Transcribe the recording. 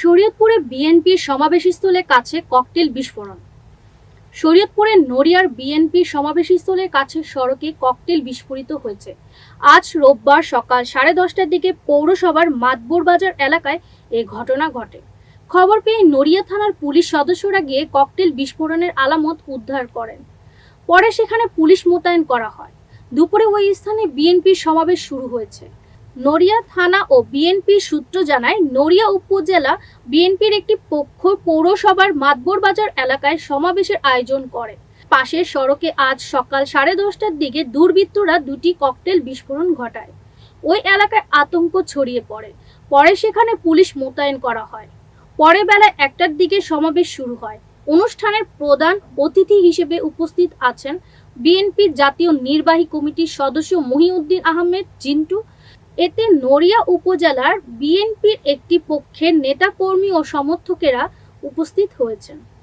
শরীয়তপুরে বিএনপির সমাবেশস্থলের কাছে ককটেল বিস্ফোরণ। শরীয়তপুরের নড়িয়ার বিএনপি সমাবেশস্থলের কাছে সড়কে ককটেল বিস্ফোরিত হয়েছে। আজ রোববার সকাল সাড়ে দশটার দিকে পৌরসভার মাতবর বাজার এলাকায় এ ঘটনা ঘটে। খবর পেয়ে নড়িয়া থানার পুলিশ সদস্যরা গিয়ে ককটেল বিস্ফোরণের আলামত উদ্ধার করেন। পরে সেখানে পুলিশ মোতায়েন করা হয়। দুপুরে ওই স্থানে বিএনপির সমাবেশ শুরু হয়েছে। নড়িয়া থানা ও বিএনপির সূত্র জানায়, নড়িয়া উপজেলা বিএনপির একটি পক্ষ পৌরসভার মাতবর বাজার এলাকায় সমাবেশের আয়োজন করে। পাশের সড়কে আজ সকাল সাড়ে দশটার দিকে দুর্বৃত্তরা দুটি ককটেল বিস্ফোরণ ঘটায়। ওই এলাকায় আতঙ্ক ছড়িয়ে পড়ে। পরে সেখানে পুলিশ মোতায়েন করা হয়। পরে বেলা একটার দিকে সমাবেশ শুরু হয়। অনুষ্ঠানের প্রধান অতিথি হিসেবে উপস্থিত আছেন বিএনপির জাতীয় নির্বাহী কমিটির সদস্য মহিউদ্দিন আহমেদ, জিন্টু এতে নড়িয়া উপজেলার বিএনপির একটি পক্ষের নেতাকর্মী ও সমর্থকেরা উপস্থিত হয়েছেন।